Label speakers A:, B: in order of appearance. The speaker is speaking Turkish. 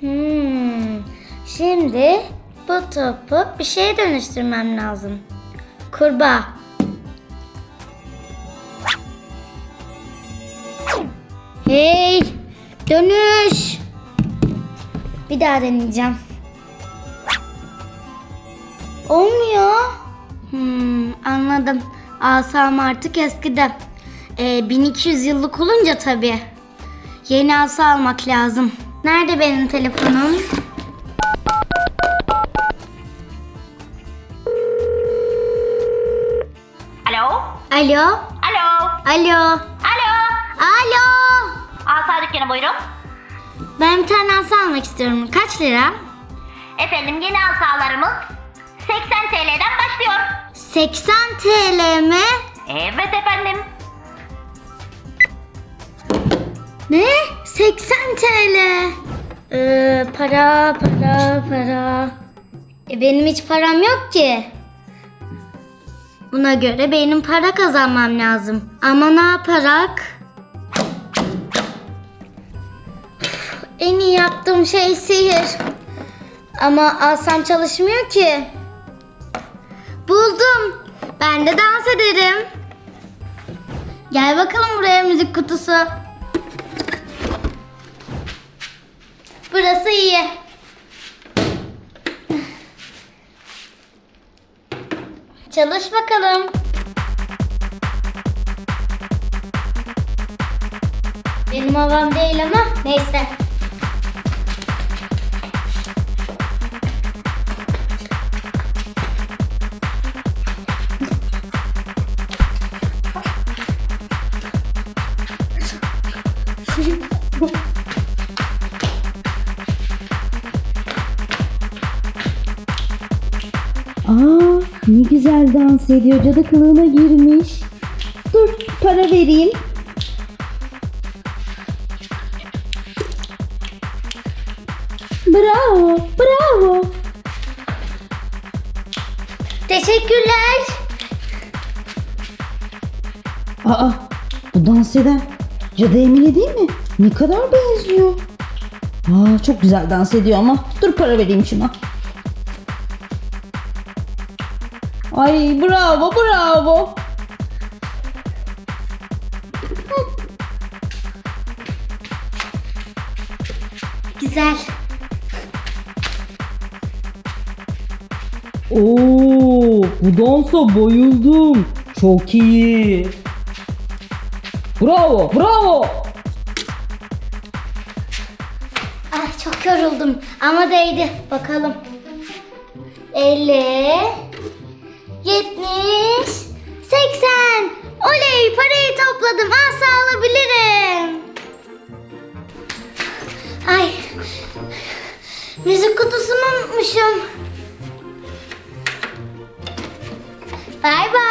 A: Hmm. Şimdi bu topu bir şeye dönüştürmem lazım. Kurbağa. Hey! Dönüş! Bir daha deneyeceğim. Olmuyor. Hmm, anladım. Asam artık eskidi. Ee, 1200 yıllık olunca tabii. Yeni asa almak lazım. Nerede benim telefonum?
B: Alo?
A: Alo?
B: Alo?
A: Alo?
B: Alo?
A: Alo?
B: Asa dükkanı buyurun.
A: Ben bir tane asa almak istiyorum. Kaç lira?
B: Efendim yeni asalarımız 80 TL'den başlıyor.
A: 80 TL mi?
B: Evet efendim.
A: Ne? 80 TL. Ee, para, para, para. E, benim hiç param yok ki. Buna göre benim para kazanmam lazım. Ama ne yaparak? En iyi yaptığım şey sihir. Ama asam çalışmıyor ki. Buldum. Ben de dans ederim. Gel bakalım buraya müzik kutusu. Burası iyi. Çalış bakalım. Benim havam değil ama neyse.
C: Aa, ne güzel dans ediyor. Cadı kılığına girmiş. Dur, para vereyim. Bravo, bravo.
A: Teşekkürler.
C: Aa, bu dans eden Cadı Emine değil mi? Ne kadar benziyor. Aa, çok güzel dans ediyor ama. Dur para vereyim şuna. Ay bravo bravo.
A: Güzel.
C: Oo, bu dansa bayıldım. Çok iyi. Bravo, bravo.
A: Ay çok yoruldum ama değdi. Bakalım. 50 70 80 Oley parayı topladım. Asa alabilirim. Ay. Müzik kutusunu unutmuşum. Bay bay.